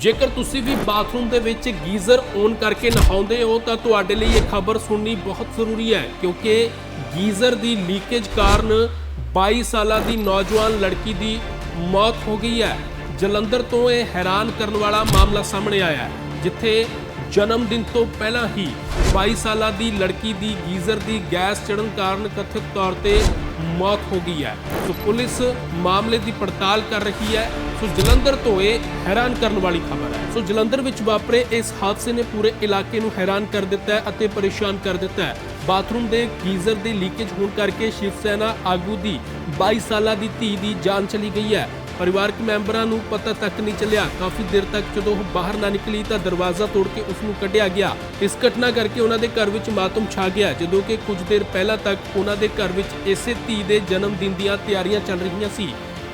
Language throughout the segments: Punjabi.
ਜੇਕਰ ਤੁਸੀਂ ਵੀ ਬਾਥਰੂਮ ਦੇ ਵਿੱਚ ਗੀਜ਼ਰ ਔਨ ਕਰਕੇ ਨਹਾਉਂਦੇ ਹੋ, ਤਾਂ ਤੁਹਾਡੇ ਲਈ ਇਹ ਖਬਰ ਸੁਣਨੀ ਬਹੁਤ ਜ਼ਰੂਰੀ ਹੈ, ਕਿਉਂਕਿ ਗੀਜ਼ਰ ਦੀ ਲੀਕੇਜ ਕਾਰਨ 22 ਸਾਲਾਂ ਦੀ ਨੌਜਵਾਨ ਲੜਕੀ ਦੀ ਮੌਤ ਹੋ ਗਈ ਹੈ। ਜਲੰਧਰ ਤੋਂ ਇਹ ਹੈਰਾਨ ਕਰਨ ਵਾਲਾ ਮਾਮਲਾ ਸਾਹਮਣੇ ਆਇਆ ਹੈ, ਜਿੱਥੇ ਜਨਮ ਦਿਨ ਤੋਂ ਪਹਿਲਾਂ ਹੀ 22 ਸਾਲਾਂ ਦੀ ਲੜਕੀ ਦੀ ਗੀਜ਼ਰ ਦੀ ਗੈਸ ਚੜਨ ਕਾਰਨ ਕਥਿਤ ਤੌਰ ਤੇ ਮੌਤ ਹੋ ਗਈ ਹੈ। ਸੋ ਪੁਲਿਸ ਮਾਮਲੇ ਦੀ ਪੜਤਾਲ ਕਰ ਰਹੀ ਹੈ। ਸੋ ਜਲੰਧਰ ਤੋਂ ਇਹ ਹੈਰਾਨ ਕਰਨ ਵਾਲੀ ਖਬਰ ਹੈ। ਸੋ ਜਲੰਧਰ ਵਿੱਚ ਵਾਪਰੇ ਇਸ ਹਾਦਸੇ ਨੇ ਪੂਰੇ ਇਲਾਕੇ ਨੂੰ ਹੈਰਾਨ ਕਰ ਦਿੱਤਾ ਹੈ ਅਤੇ ਪਰੇਸ਼ਾਨ ਕਰ ਦਿੱਤਾ ਹੈ। ਬਾਥਰੂਮ ਦੇ ਗੀਜ਼ਰ ਦੇ ਲੀਕੇਜ ਹੋਣ ਕਰਕੇ ਸ਼ਿਵ ਸੈਨਾ ਆਗੂ ਦੀ 22 ਸਾਲਾਂ ਦੀ ਧੀ ਦੀ ਜਾਨ ਚਲੀ ਗਈ ਹੈ। ਪਰਿਵਾਰਕ ਮੈਂਬਰਾਂ ਨੂੰ ਪਤਾ ਤੱਕ ਨਹੀਂ ਚੱਲਿਆ। ਕਾਫੀ ਦੇਰ ਤੱਕ ਜਦੋਂ ਉਹ ਬਾਹਰ ਨਾ ਨਿਕਲੀ ਤਾਂ ਦਰਵਾਜ਼ਾ ਤੋੜ ਕੇ ਉਸ ਨੂੰ ਕੱਢਿਆ ਗਿਆ। ਇਸ ਘਟਨਾ ਕਰਕੇ ਉਹਨਾਂ ਦੇ ਘਰ ਵਿੱਚ ਮਾਤਮ ਛਾ ਗਿਆ, ਜਦੋਂ ਕਿ ਕੁਝ ਦੇਰ ਪਹਿਲਾਂ ਤੱਕ ਉਹਨਾਂ ਦੇ ਘਰ ਵਿੱਚ ਇਸੇ ਧੀ ਦੇ ਜਨਮ ਦਿਨ ਦੀਆਂ ਤਿਆਰੀਆਂ ਚੱਲ ਰਹੀਆਂ ਸੀ।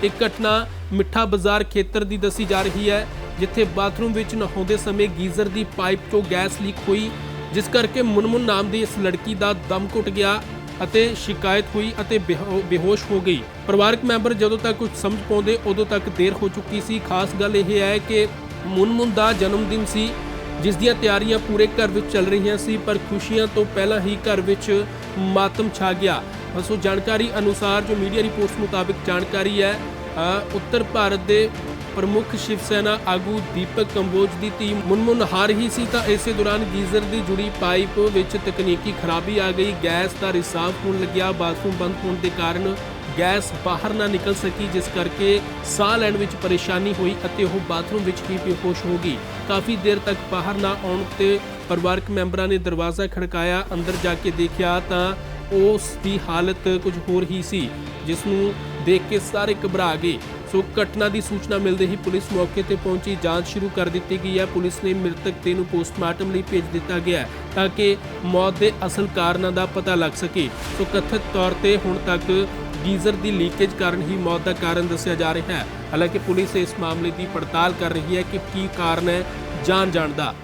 ਇਹ ਘਟਨਾ ਮਿੱਠਾ ਬਾਜ਼ਾਰ ਖੇਤਰ ਦੀ ਦੱਸੀ ਜਾ ਰਹੀ ਹੈ, ਜਿੱਥੇ ਬਾਥਰੂਮ ਵਿੱਚ ਨਹਾਉਂਦੇ ਸਮੇਂ ਗੀਜ਼ਰ ਦੀ ਪਾਈਪ ਤੋਂ ਗੈਸ ਲੀਕ ਹੋਈ, ਜਿਸ ਕਰਕੇ ਮੁਨਮੁਨ ਨਾਮ ਦੀ ਇਸ ਲੜਕੀ ਦਾ ਦਮ ਘੁੱਟ ਗਿਆ। ਅਤੇ ਸ਼ਿਕਾਇਤ ਹੋਈ ਅਤੇ ਬੇਹੋ- ਬੇਹੋਸ਼ ਹੋ ਗਈ। ਪਰਿਵਾਰਕ ਮੈਂਬਰ ਜਦੋਂ ਤੱਕ ਕੁਝ ਸਮਝ ਪਾਉਂਦੇ, ਉਦੋਂ ਤੱਕ ਦੇਰ ਹੋ ਚੁੱਕੀ ਸੀ। ਖਾਸ ਗੱਲ ਇਹ ਹੈ ਕਿ ਮੁਨਮੁਨ ਦਾ ਜਨਮ ਦਿਨ ਸੀ, ਜਿਸ ਦੀਆਂ ਤਿਆਰੀਆਂ ਪੂਰੇ ਘਰ ਵਿੱਚ ਚੱਲ ਰਹੀਆਂ ਸੀ, ਪਰ ਖੁਸ਼ੀਆਂ ਤੋਂ ਪਹਿਲਾਂ ਹੀ ਘਰ ਵਿੱਚ ਮਾਤਮ ਛਾ ਗਿਆ। ਸੋ ਜਾਣਕਾਰੀ ਅਨੁਸਾਰ ਜੋ ਮੀਡੀਆ ਰਿਪੋਰਟਸ ਮੁਤਾਬਿਕ ਜਾਣਕਾਰੀ ਹੈ ਉੱਤਰ ਭਾਰਤ ਦੇ ਪ੍ਰਮੁੱਖ ਸ਼ਿਵ ਸੈਨਾ ਆਗੂ ਦੀਪਕ ਕੰਬੋਜ ਦੀ ਟੀਮ ਮੁਨਮੁਨ ਹਾਰ ਹੀ ਸੀ ਤਾਂ ਇਸੇ ਦੌਰਾਨ ਗੀਜ਼ਰ ਦੀ ਜੁੜੀ ਪਾਈਪ ਵਿੱਚ ਤਕਨੀਕੀ ਖਰਾਬੀ ਆ ਗਈ। ਗੈਸ ਦਾ ਰਿਸਾਵ ਹੋਣ ਲੱਗਿਆ। ਬਾਥਰੂਮ ਬੰਦ ਹੋਣ ਦੇ ਕਾਰਨ ਗੈਸ ਬਾਹਰ ਨਾ ਨਿਕਲ ਸਕੀ, ਜਿਸ ਕਰਕੇ ਸਾਹ ਲੈਣ ਵਿੱਚ ਪਰੇਸ਼ਾਨੀ ਹੋਈ ਅਤੇ ਉਹ ਬਾਥਰੂਮ ਵਿੱਚ ਹੀ ਬੇਹੋਸ਼ ਹੋ ਗਈ। ਕਾਫੀ ਦੇਰ ਤੱਕ ਬਾਹਰ ਨਾ ਆਉਣ ਤੇ ਪਰਿਵਾਰਕ ਮੈਂਬਰਾਂ ਨੇ ਦਰਵਾਜ਼ਾ ਖੜਕਾਇਆ, ਅੰਦਰ ਜਾ ਕੇ ਦੇਖਿਆ ਤਾਂ ਉਸ ਦੀ ਹਾਲਤ ਕੁਝ ਹੋਰ ਹੀ ਸੀ, ਜਿਸ ਨੂੰ ਦੇਖ ਕੇ ਸਾਰੇ ਘਬਰਾ ਗਏ। ਸੋ ਘਟਨਾ ਦੀ ਸੂਚਨਾ ਮਿਲਦੇ ਹੀ ਪੁਲਿਸ ਮੌਕੇ ਤੇ ਪਹੁੰਚੀ। ਜਾਂਚ ਸ਼ੁਰੂ ਕਰ ਦਿੱਤੀ ਗਈ ਹੈ। ਪੁਲਿਸ ਨੇ ਮ੍ਰਿਤਕ ਤੇ ਨੂੰ ਪੋਸਟਮਾਰਟਮ ਲਈ ਭੇਜ ਦਿੱਤਾ ਗਿਆ ਹੈ ਤਾਂ ਕਿ ਮੌਤ ਦੇ ਅਸਲ ਕਾਰਨਾਂ ਦਾ ਪਤਾ ਲੱਗ ਸਕੇ। ਸੋ ਕਥਿਤ ਤੌਰ ਤੇ ਹੁਣ ਤੱਕ ਗੀਜ਼ਰ ਦੀ ਲੀਕੇਜ ਕਾਰਨ ਹੀ ਮੌਤ ਦਾ ਕਾਰਨ ਦੱਸਿਆ ਜਾ ਰਿਹਾ ਹੈ। ਹਾਲਾਂਕਿ ਪੁਲਿਸ ਇਸ ਮਾਮਲੇ ਦੀ ਪੜਤਾਲ ਕਰ ਰਹੀ ਹੈ ਕਿ ਕੀ ਕਾਰਨ ਹੈ ਜਾਣ ਜਾਣ ਦਾ।